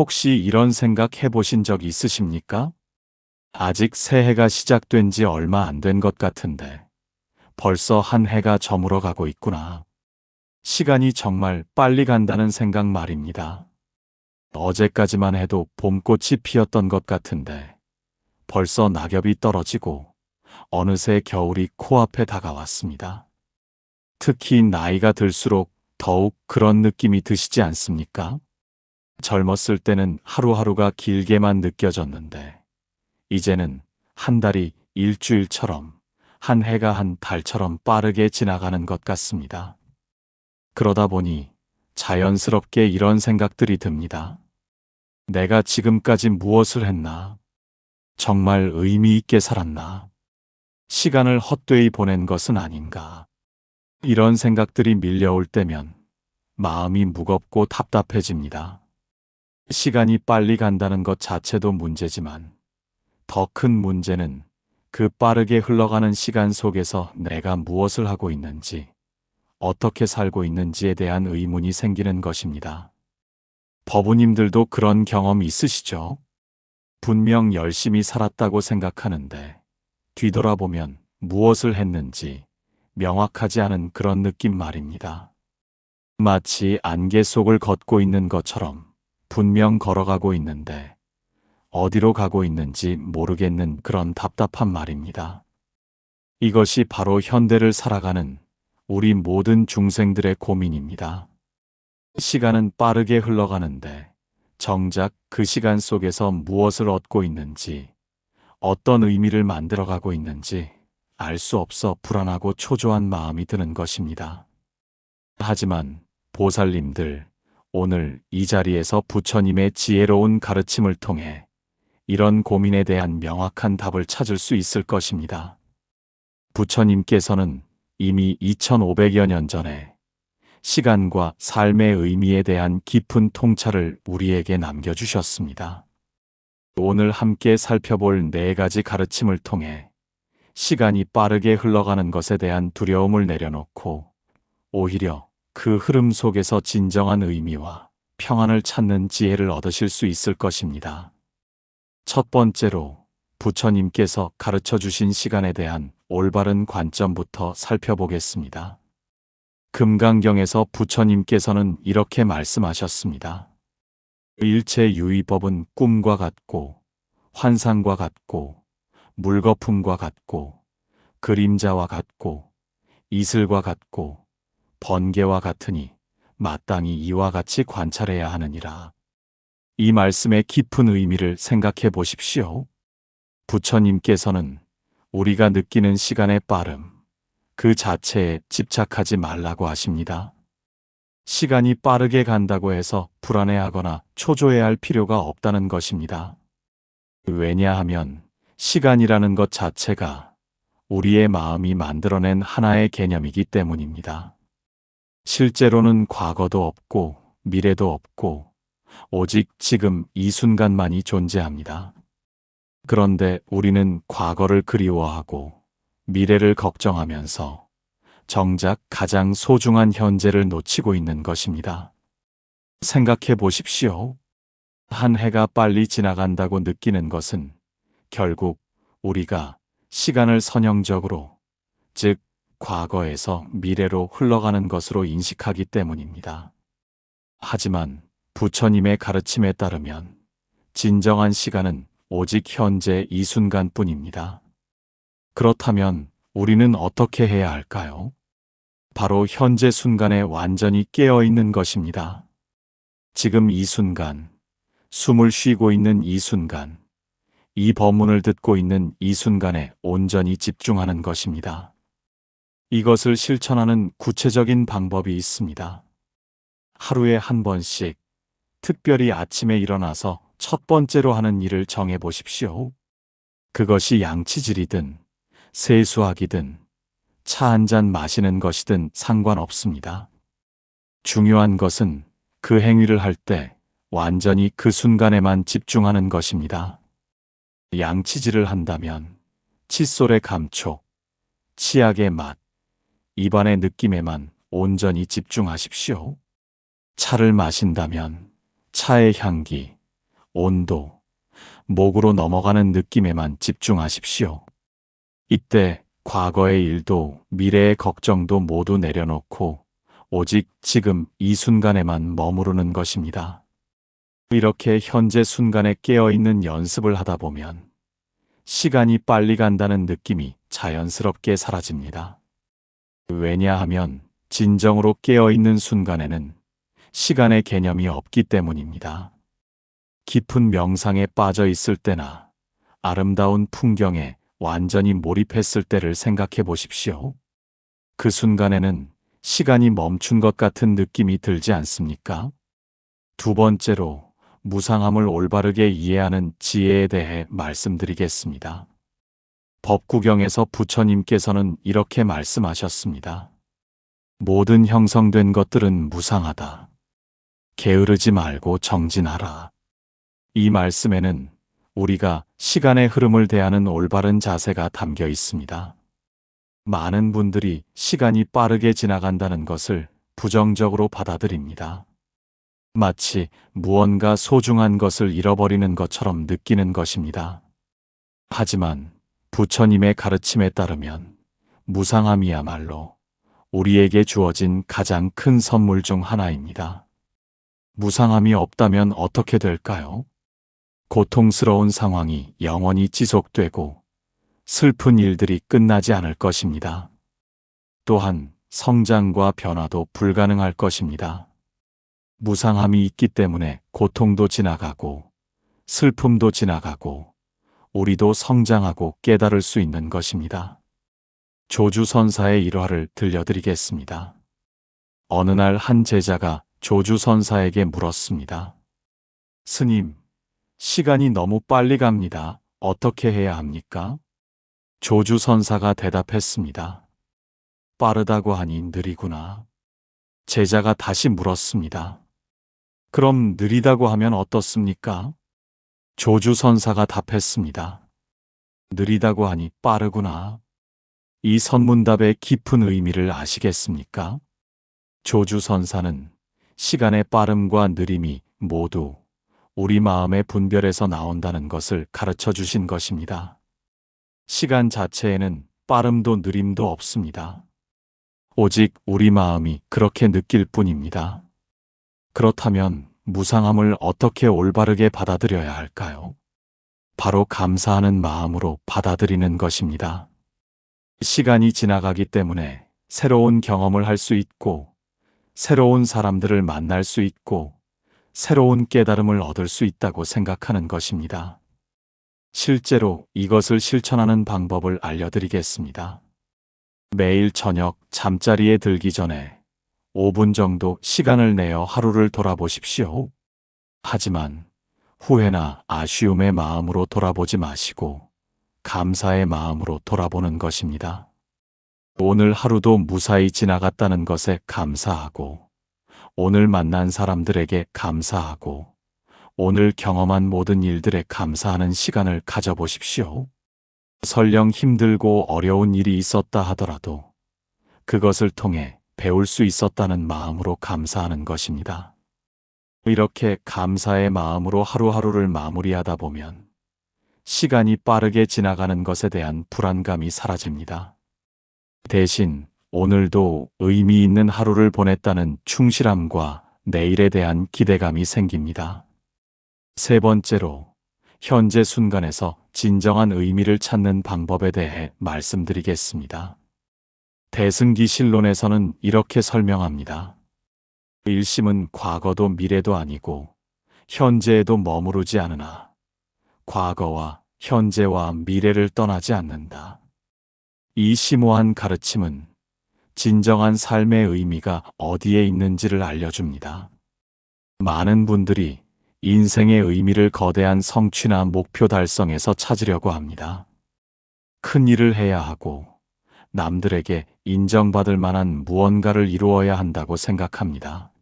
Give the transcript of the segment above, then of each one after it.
혹시 이런 생각 해보신 적 있으십니까? 아직 새해가 시작된 지 얼마 안 된 것 같은데 벌써 한 해가 저물어 가고 있구나. 시간이 정말 빨리 간다는 생각 말입니다. 어제까지만 해도 봄꽃이 피었던 것 같은데 벌써 낙엽이 떨어지고 어느새 겨울이 코앞에 다가왔습니다. 특히 나이가 들수록 더욱 그런 느낌이 드시지 않습니까? 젊었을 때는 하루하루가 길게만 느껴졌는데 이제는 한 달이 일주일처럼 한 해가 한 달처럼 빠르게 지나가는 것 같습니다. 그러다 보니 자연스럽게 이런 생각들이 듭니다. 내가 지금까지 무엇을 했나? 정말 의미 있게 살았나? 시간을 헛되이 보낸 것은 아닌가? 이런 생각들이 밀려올 때면 마음이 무겁고 답답해집니다. 시간이 빨리 간다는 것 자체도 문제지만 더 큰 문제는 그 빠르게 흘러가는 시간 속에서 내가 무엇을 하고 있는지, 어떻게 살고 있는지에 대한 의문이 생기는 것입니다. 법우님들도 그런 경험 있으시죠? 분명 열심히 살았다고 생각하는데 뒤돌아보면 무엇을 했는지 명확하지 않은 그런 느낌 말입니다. 마치 안개 속을 걷고 있는 것처럼 분명 걸어가고 있는데 어디로 가고 있는지 모르겠는 그런 답답한 말입니다. 이것이 바로 현대를 살아가는 우리 모든 중생들의 고민입니다. 시간은 빠르게 흘러가는데 정작 그 시간 속에서 무엇을 얻고 있는지, 어떤 의미를 만들어가고 있는지 알 수 없어 불안하고 초조한 마음이 드는 것입니다. 하지만 보살님들, 오늘 이 자리에서 부처님의 지혜로운 가르침을 통해 이런 고민에 대한 명확한 답을 찾을 수 있을 것입니다. 부처님께서는 이미 2500여 년 전에 시간과 삶의 의미에 대한 깊은 통찰을 우리에게 남겨주셨습니다. 오늘 함께 살펴볼 네 가지 가르침을 통해 시간이 빠르게 흘러가는 것에 대한 두려움을 내려놓고 오히려 그 흐름 속에서 진정한 의미와 평안을 찾는 지혜를 얻으실 수 있을 것입니다. 첫 번째로 부처님께서 가르쳐 주신 시간에 대한 올바른 관점부터 살펴보겠습니다. 금강경에서 부처님께서는 이렇게 말씀하셨습니다. 일체 유의법은 꿈과 같고, 환상과 같고, 물거품과 같고, 그림자와 같고, 이슬과 같고, 번개와 같으니 마땅히 이와 같이 관찰해야 하느니라. 이 말씀의 깊은 의미를 생각해 보십시오. 부처님께서는 우리가 느끼는 시간의 빠름, 그 자체에 집착하지 말라고 하십니다. 시간이 빠르게 간다고 해서 불안해하거나 초조해야 할 필요가 없다는 것입니다. 왜냐하면 시간이라는 것 자체가 우리의 마음이 만들어낸 하나의 개념이기 때문입니다. 실제로는 과거도 없고 미래도 없고 오직 지금 이 순간만이 존재합니다. 그런데 우리는 과거를 그리워하고 미래를 걱정하면서 정작 가장 소중한 현재를 놓치고 있는 것입니다. 생각해 보십시오. 한 해가 빨리 지나간다고 느끼는 것은 결국 우리가 시간을 선형적으로, 즉, 과거에서 미래로 흘러가는 것으로 인식하기 때문입니다. 하지만 부처님의 가르침에 따르면 진정한 시간은 오직 현재 이 순간뿐입니다. 그렇다면 우리는 어떻게 해야 할까요? 바로 현재 순간에 완전히 깨어 있는 것입니다. 지금 이 순간, 숨을 쉬고 있는 이 순간, 이 법문을 듣고 있는 이 순간에 온전히 집중하는 것입니다. 이것을 실천하는 구체적인 방법이 있습니다. 하루에 한 번씩 특별히 아침에 일어나서 첫 번째로 하는 일을 정해 보십시오. 그것이 양치질이든 세수하기든 차 한 잔 마시는 것이든 상관없습니다. 중요한 것은 그 행위를 할 때 완전히 그 순간에만 집중하는 것입니다. 양치질을 한다면 칫솔의 감촉, 치약의 맛, 입안의 느낌에만 온전히 집중하십시오. 차를 마신다면 차의 향기, 온도, 목으로 넘어가는 느낌에만 집중하십시오. 이때 과거의 일도 미래의 걱정도 모두 내려놓고 오직 지금 이 순간에만 머무르는 것입니다. 이렇게 현재 순간에 깨어있는 연습을 하다 보면 시간이 빨리 간다는 느낌이 자연스럽게 사라집니다. 왜냐하면 진정으로 깨어있는 순간에는 시간의 개념이 없기 때문입니다. 깊은 명상에 빠져 있을 때나 아름다운 풍경에 완전히 몰입했을 때를 생각해 보십시오. 그 순간에는 시간이 멈춘 것 같은 느낌이 들지 않습니까? 두 번째로 무상함을 올바르게 이해하는 지혜에 대해 말씀드리겠습니다. 법구경에서 부처님께서는 이렇게 말씀하셨습니다. 모든 형성된 것들은 무상하다. 게으르지 말고 정진하라. 이 말씀에는 우리가 시간의 흐름을 대하는 올바른 자세가 담겨 있습니다. 많은 분들이 시간이 빠르게 지나간다는 것을 부정적으로 받아들입니다. 마치 무언가 소중한 것을 잃어버리는 것처럼 느끼는 것입니다. 하지만 부처님의 가르침에 따르면 무상함이야말로 우리에게 주어진 가장 큰 선물 중 하나입니다. 무상함이 없다면 어떻게 될까요? 고통스러운 상황이 영원히 지속되고 슬픈 일들이 끝나지 않을 것입니다. 또한 성장과 변화도 불가능할 것입니다. 무상함이 있기 때문에 고통도 지나가고 슬픔도 지나가고 우리도 성장하고 깨달을 수 있는 것입니다. 조주선사의 일화를 들려드리겠습니다. 어느 날 한 제자가 조주선사에게 물었습니다. 스님, 시간이 너무 빨리 갑니다. 어떻게 해야 합니까? 조주선사가 대답했습니다. 빠르다고 하니 느리구나. 제자가 다시 물었습니다. 그럼 느리다고 하면 어떻습니까? 조주 선사가 답했습니다. 느리다고 하니 빠르구나. 이 선문답의 깊은 의미를 아시겠습니까? 조주 선사는 시간의 빠름과 느림이 모두 우리 마음의 분별에서 나온다는 것을 가르쳐 주신 것입니다. 시간 자체에는 빠름도 느림도 없습니다. 오직 우리 마음이 그렇게 느낄 뿐입니다. 그렇다면 무상함을 어떻게 올바르게 받아들여야 할까요? 바로 감사하는 마음으로 받아들이는 것입니다. 시간이 지나가기 때문에 새로운 경험을 할 수 있고, 새로운 사람들을 만날 수 있고, 새로운 깨달음을 얻을 수 있다고 생각하는 것입니다. 실제로 이것을 실천하는 방법을 알려드리겠습니다. 매일 저녁 잠자리에 들기 전에 5분 정도 시간을 내어 하루를 돌아보십시오. 하지만 후회나 아쉬움의 마음으로 돌아보지 마시고 감사의 마음으로 돌아보는 것입니다. 오늘 하루도 무사히 지나갔다는 것에 감사하고 오늘 만난 사람들에게 감사하고 오늘 경험한 모든 일들에 감사하는 시간을 가져보십시오. 설령 힘들고 어려운 일이 있었다 하더라도 그것을 통해 배울 수 있었다는 마음으로 감사하는 것입니다. 이렇게 감사의 마음으로 하루하루를 마무리하다 보면 시간이 빠르게 지나가는 것에 대한 불안감이 사라집니다. 대신 오늘도 의미 있는 하루를 보냈다는 충실함과 내일에 대한 기대감이 생깁니다. 세 번째로, 현재 순간에서 진정한 의미를 찾는 방법에 대해 말씀드리겠습니다. 대승기실론에서는 이렇게 설명합니다. 일심은 과거도 미래도 아니고 현재에도 머무르지 않으나 과거와 현재와 미래를 떠나지 않는다. 이 심오한 가르침은 진정한 삶의 의미가 어디에 있는지를 알려줍니다. 많은 분들이 인생의 의미를 거대한 성취나 목표 달성에서 찾으려고 합니다. 큰 일을 해야 하고 남들에게 인정받을 만한 무언가를 이루어야 한다고 생각합니다.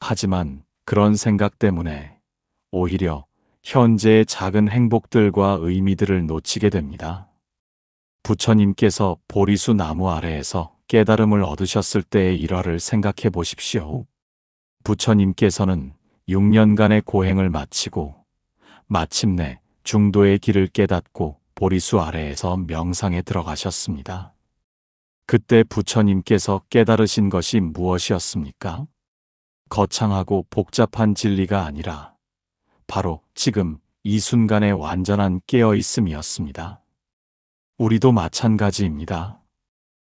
하지만 그런 생각 때문에 오히려 현재의 작은 행복들과 의미들을 놓치게 됩니다. 부처님께서 보리수 나무 아래에서 깨달음을 얻으셨을 때의 일화를 생각해 보십시오. 부처님께서는 6년간의 고행을 마치고 마침내 중도의 길을 깨닫고 보리수 아래에서 명상에 들어가셨습니다. 그때 부처님께서 깨달으신 것이 무엇이었습니까? 거창하고 복잡한 진리가 아니라 바로 지금 이 순간의 완전한 깨어 있음이었습니다. 우리도 마찬가지입니다.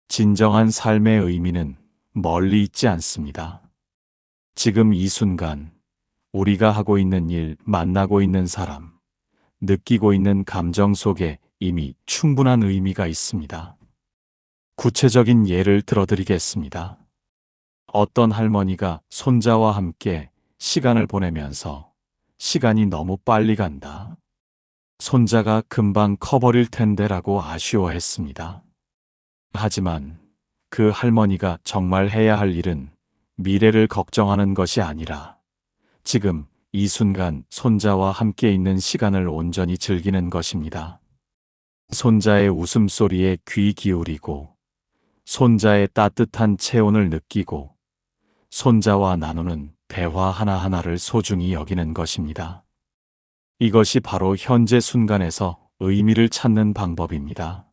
진정한 삶의 의미는 멀리 있지 않습니다. 지금 이 순간 우리가 하고 있는 일, 만나고 있는 사람, 느끼고 있는 감정 속에 이미 충분한 의미가 있습니다. 구체적인 예를 들어드리겠습니다. 어떤 할머니가 손자와 함께 시간을 보내면서 시간이 너무 빨리 간다. 손자가 금방 커버릴 텐데 라고 아쉬워했습니다. 하지만 그 할머니가 정말 해야 할 일은 미래를 걱정하는 것이 아니라 지금 이 순간 손자와 함께 있는 시간을 온전히 즐기는 것입니다. 손자의 웃음소리에 귀 기울이고 손자의 따뜻한 체온을 느끼고 손자와 나누는 대화 하나하나를 소중히 여기는 것입니다. 이것이 바로 현재 순간에서 의미를 찾는 방법입니다.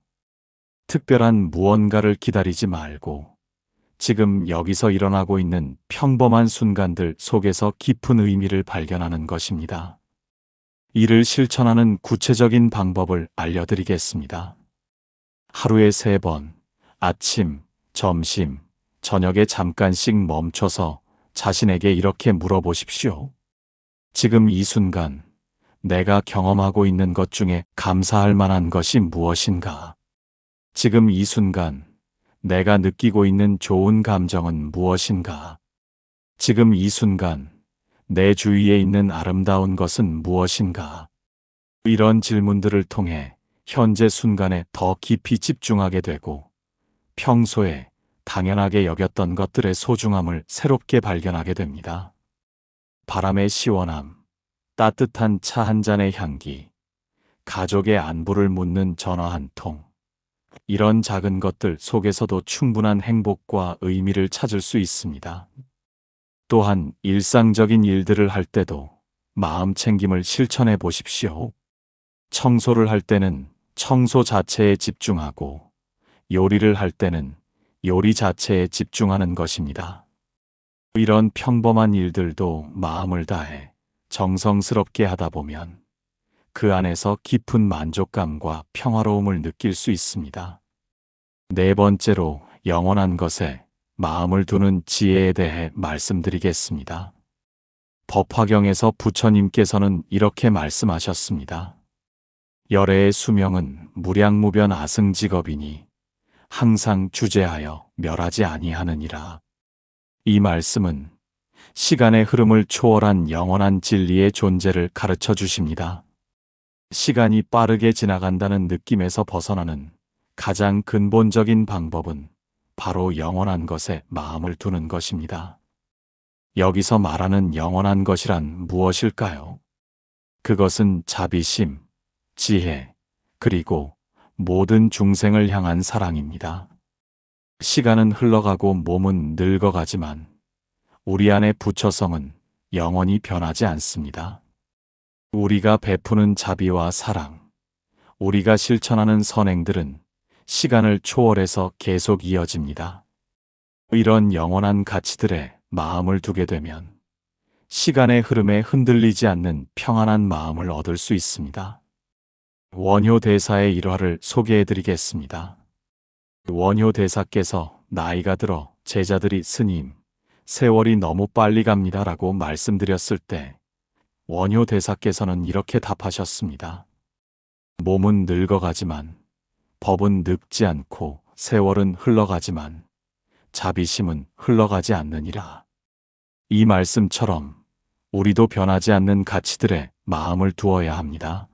특별한 무언가를 기다리지 말고 지금 여기서 일어나고 있는 평범한 순간들 속에서 깊은 의미를 발견하는 것입니다. 이를 실천하는 구체적인 방법을 알려드리겠습니다. 하루에 세 번, 아침, 점심, 저녁에 잠깐씩 멈춰서 자신에게 이렇게 물어보십시오. 지금 이 순간 내가 경험하고 있는 것 중에 감사할 만한 것이 무엇인가? 지금 이 순간 내가 느끼고 있는 좋은 감정은 무엇인가? 지금 이 순간 내 주위에 있는 아름다운 것은 무엇인가? 이런 질문들을 통해 현재 순간에 더 깊이 집중하게 되고 평소에 당연하게 여겼던 것들의 소중함을 새롭게 발견하게 됩니다. 바람의 시원함, 따뜻한 차 한 잔의 향기, 가족의 안부를 묻는 전화 한 통, 이런 작은 것들 속에서도 충분한 행복과 의미를 찾을 수 있습니다. 또한 일상적인 일들을 할 때도 마음 챙김을 실천해 보십시오. 청소를 할 때는 청소 자체에 집중하고 요리를 할 때는 요리 자체에 집중하는 것입니다. 이런 평범한 일들도 마음을 다해 정성스럽게 하다 보면 그 안에서 깊은 만족감과 평화로움을 느낄 수 있습니다. 네 번째로 영원한 것에 마음을 두는 지혜에 대해 말씀드리겠습니다. 법화경에서 부처님께서는 이렇게 말씀하셨습니다. 열애의 수명은 무량무변 아승직업이니 항상 주제하여 멸하지 아니하느니라. 이 말씀은 시간의 흐름을 초월한 영원한 진리의 존재를 가르쳐 주십니다. 시간이 빠르게 지나간다는 느낌에서 벗어나는 가장 근본적인 방법은 바로 영원한 것에 마음을 두는 것입니다. 여기서 말하는 영원한 것이란 무엇일까요? 그것은 자비심, 지혜, 그리고 모든 중생을 향한 사랑입니다. 시간은 흘러가고 몸은 늙어가지만 우리 안의 부처성은 영원히 변하지 않습니다. 우리가 베푸는 자비와 사랑, 우리가 실천하는 선행들은 시간을 초월해서 계속 이어집니다. 이런 영원한 가치들에 마음을 두게 되면 시간의 흐름에 흔들리지 않는 평안한 마음을 얻을 수 있습니다. 원효 대사의 일화를 소개해 드리겠습니다. 원효 대사께서 나이가 들어 제자들이 스님, 세월이 너무 빨리 갑니다 라고 말씀드렸을 때 원효 대사께서는 이렇게 답하셨습니다. 몸은 늙어가지만 법은 늙지 않고 세월은 흘러가지만 자비심은 흘러가지 않느니라. 이 말씀처럼 우리도 변하지 않는 가치들에 마음을 두어야 합니다.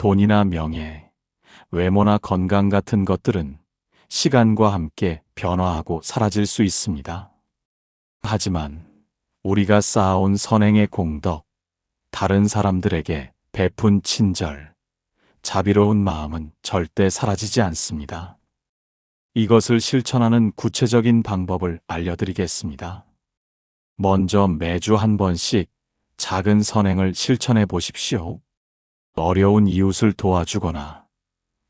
돈이나 명예, 외모나 건강 같은 것들은 시간과 함께 변화하고 사라질 수 있습니다. 하지만 우리가 쌓아온 선행의 공덕, 다른 사람들에게 베푼 친절, 자비로운 마음은 절대 사라지지 않습니다. 이것을 실천하는 구체적인 방법을 알려드리겠습니다. 먼저 매주 한 번씩 작은 선행을 실천해 보십시오. 어려운 이웃을 도와주거나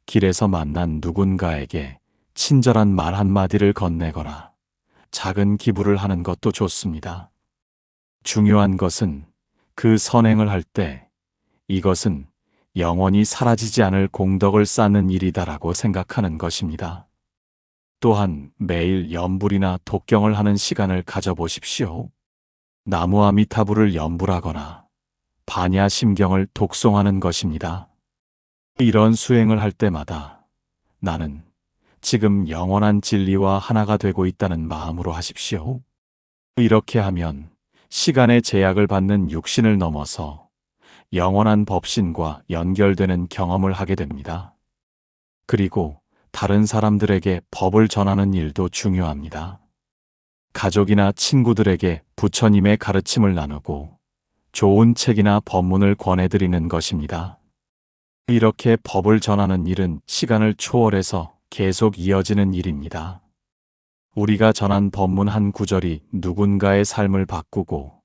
길에서 만난 누군가에게 친절한 말 한마디를 건네거나 작은 기부를 하는 것도 좋습니다. 중요한 것은 그 선행을 할 때 이것은 영원히 사라지지 않을 공덕을 쌓는 일이다라고 생각하는 것입니다. 또한 매일 연불이나 독경을 하는 시간을 가져보십시오. 나무 아미타불을 연불하거나 반야 심경을 독송하는 것입니다. 이런 수행을 할 때마다 나는 지금 영원한 진리와 하나가 되고 있다는 마음으로 하십시오. 이렇게 하면 시간의 제약을 받는 육신을 넘어서 영원한 법신과 연결되는 경험을 하게 됩니다. 그리고 다른 사람들에게 법을 전하는 일도 중요합니다. 가족이나 친구들에게 부처님의 가르침을 나누고 좋은 책이나 법문을 권해드리는 것입니다. 이렇게 법을 전하는 일은 시간을 초월해서 계속 이어지는 일입니다. 우리가 전한 법문 한 구절이 누군가의 삶을 바꾸고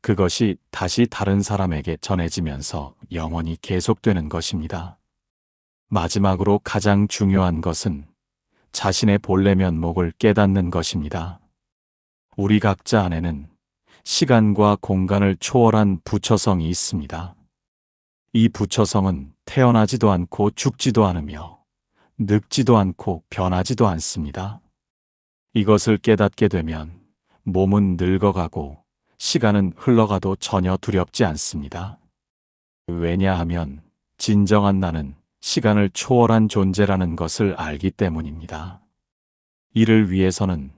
그것이 다시 다른 사람에게 전해지면서 영원히 계속되는 것입니다. 마지막으로 가장 중요한 것은 자신의 본래 면목을 깨닫는 것입니다. 우리 각자 안에는 시간과 공간을 초월한 부처성이 있습니다. 이 부처성은 태어나지도 않고 죽지도 않으며 늙지도 않고 변하지도 않습니다. 이것을 깨닫게 되면 몸은 늙어가고 시간은 흘러가도 전혀 두렵지 않습니다. 왜냐하면 진정한 나는 시간을 초월한 존재라는 것을 알기 때문입니다. 이를 위해서는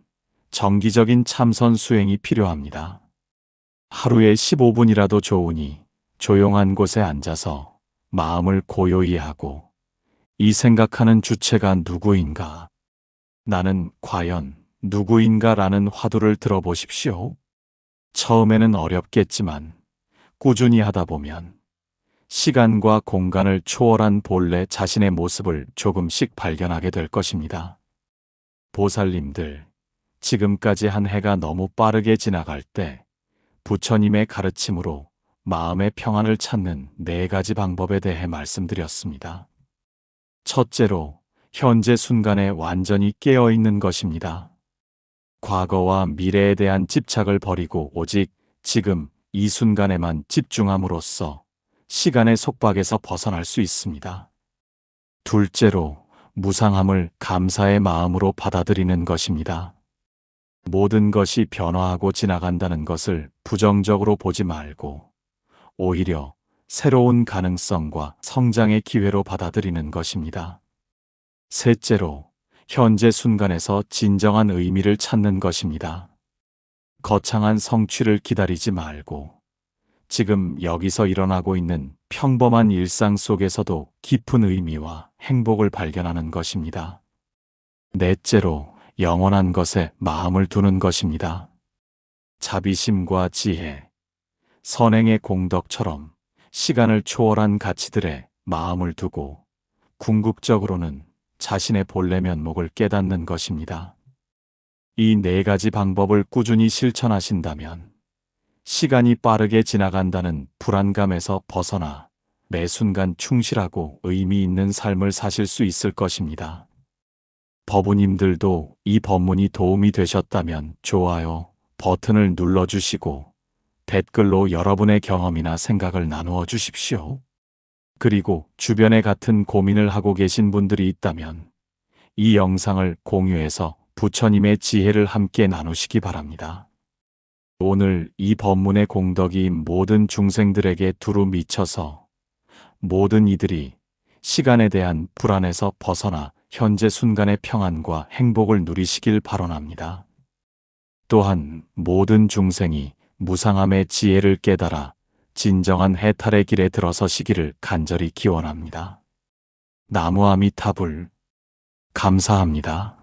정기적인 참선 수행이 필요합니다. 하루에 15분이라도 좋으니 조용한 곳에 앉아서 마음을 고요히 하고 이 생각하는 주체가 누구인가? 나는 과연 누구인가 라는 화두를 들어보십시오. 처음에는 어렵겠지만 꾸준히 하다 보면 시간과 공간을 초월한 본래 자신의 모습을 조금씩 발견하게 될 것입니다. 보살님들, 지금까지 한 해가 너무 빠르게 지나갈 때 부처님의 가르침으로 마음의 평안을 찾는 네 가지 방법에 대해 말씀드렸습니다. 첫째로, 현재 순간에 완전히 깨어 있는 것입니다. 과거와 미래에 대한 집착을 버리고 오직 지금 이 순간에만 집중함으로써 시간의 속박에서 벗어날 수 있습니다. 둘째로, 무상함을 감사의 마음으로 받아들이는 것입니다. 모든 것이 변화하고 지나간다는 것을 부정적으로 보지 말고 오히려 새로운 가능성과 성장의 기회로 받아들이는 것입니다. 셋째로 현재 순간에서 진정한 의미를 찾는 것입니다. 거창한 성취를 기다리지 말고 지금 여기서 일어나고 있는 평범한 일상 속에서도 깊은 의미와 행복을 발견하는 것입니다. 넷째로 영원한 것에 마음을 두는 것입니다. 자비심과 지혜, 선행의 공덕처럼 시간을 초월한 가치들에 마음을 두고 궁극적으로는 자신의 본래 면목을 깨닫는 것입니다. 이 네 가지 방법을 꾸준히 실천하신다면 시간이 빠르게 지나간다는 불안감에서 벗어나 매 순간 충실하고 의미 있는 삶을 사실 수 있을 것입니다. 법우님들도 이 법문이 도움이 되셨다면 좋아요 버튼을 눌러주시고 댓글로 여러분의 경험이나 생각을 나누어 주십시오. 그리고 주변에 같은 고민을 하고 계신 분들이 있다면 이 영상을 공유해서 부처님의 지혜를 함께 나누시기 바랍니다. 오늘 이 법문의 공덕이 모든 중생들에게 두루 미쳐서 모든 이들이 시간에 대한 불안에서 벗어나 현재 순간의 평안과 행복을 누리시길 발언합니다. 또한 모든 중생이 무상함의 지혜를 깨달아 진정한 해탈의 길에 들어서시기를 간절히 기원합니다. 나무아미타불 감사합니다.